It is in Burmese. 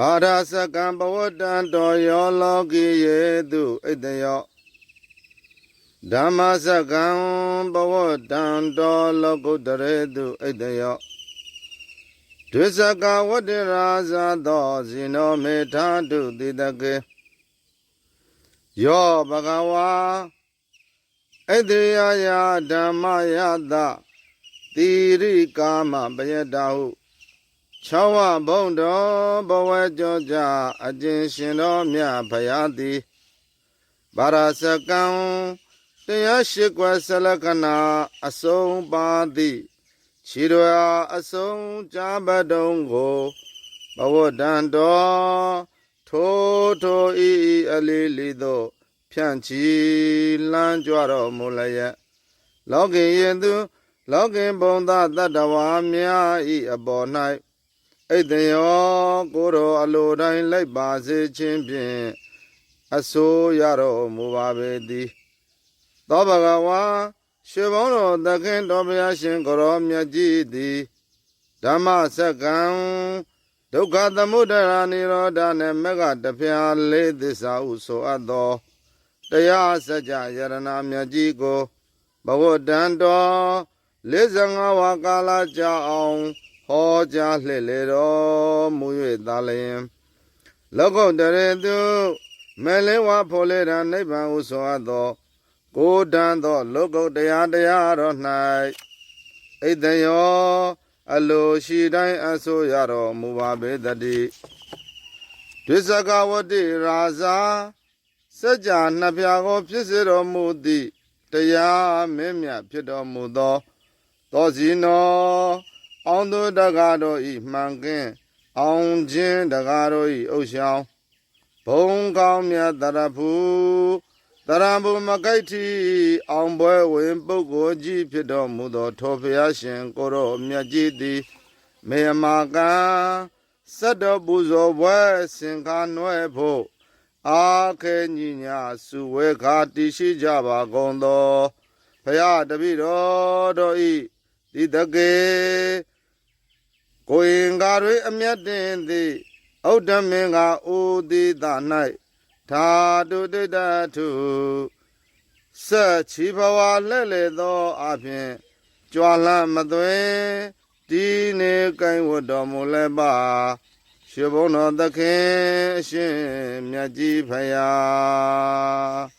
ဘာဒစကံဘဝတံတော်ယောလောကိယေတုဣတယောဓမ္မစကံဘဝတံတော်လောကုတရေတုဣတယောဒွိစကဝတ္တရာဇသောဇိနောမေထာတုတိတကေယောဘဂဝါဣတိယယာဓမ္မယတတိရိကာမပယတ္တဟု ခြောဝဘုံတော်ဘဝကြောကြအကျဉ်ရှင်တော်မြတ်ဖရာသည်ဗာရစကံတရားရှိကွယ်ဆလကနာအစုံပါသည်ခြေတော်အားအစုံကြဘတုံကိုဘဝတန်တော်ထိုထိုဤဤအလေးလေးသောဖြန့်ချီလမ်းကြွတော်မူလျက်လောကီယင်သူ လောကင်ဘုံသာတတ္တဝါများဤအပေါ်၌ ဣတယောကိုယ်တော်အလိုတိုင်းလိုက်ပါစေခြင်းဖြင့်အစိုးရတော်မူပါပေသည်သောဘဂဝါရွှေဘုံတော်သခင်တော်ဘုရားရှင်ကိုရောမြတ်ကြီးသည်ဓမ္မစက္ကံဒုက္ခသမုဒရာနိရောဓနှင့်မဂ္ဂတဖျာလေးသစ္စာဟုဆိုအပ်သောတရားစကြယရဏမြတ်ကြီးကိုဘဝတန်တော်55ဝါကာလကြာအောင် ဟောကြားလှည့်လေတော်မူ၍သာလျင်လောကုတ္တရေသူမဲလင်းဝါဖိုလေရန်နိဗ္ဗာန်ဟုဆိုအပ်သော ကိုယ်တန်သော လောကုတ္တရားတရားတော်၌ဣတယောအလိုရှိတိုင်းအဆိုရတော်မူပါပေတည်းဒွိစကဝတိရာဇာစัจ जा နှစ်ပြာကိုဖြစ်စေတော်မူသည့်တရားမင်းမြတ်ဖြစ်တော်မူသောသောစီနော အောင်သူတကားတို့ဤမှန်ကင်းအောင်ခြင်းတကားတို့ဤအုပ်ဆောင်ဘုံကောင်းမြတ်တရဖူတရံဘုမကိဋ္ဌိအောင်ပွဲဝင်ပုဂ္ဂိုလ်ကြီးဖြစ်တော်မူသောထောဖျားရှင်ကိုရောမြတ်ကြီးသည်မေမာကံစတ္တပူဇော်ပွဲစင်ခါနွဲ့ဖို့အာခဲညီညာစုဝဲခါတည်ရှိကြပါကုန်သောဖရာတပိတော်တို့ဤဒီတကေ ကိုရင်္ကာတွေအမျက်တင်သည်ဩဒ္ဓမင်္ဂအိုသည်သာ၌သာတုတိတထုဆက်ချီဘဝလက်လေသောအပြင်ကြွာလန့်မသွင်းဒီနေကိုင်ဝတ်တော်မူလဲပါရှင်ဘုန်းတော်သခင်အရှင်မြတ်ကြီးဖယား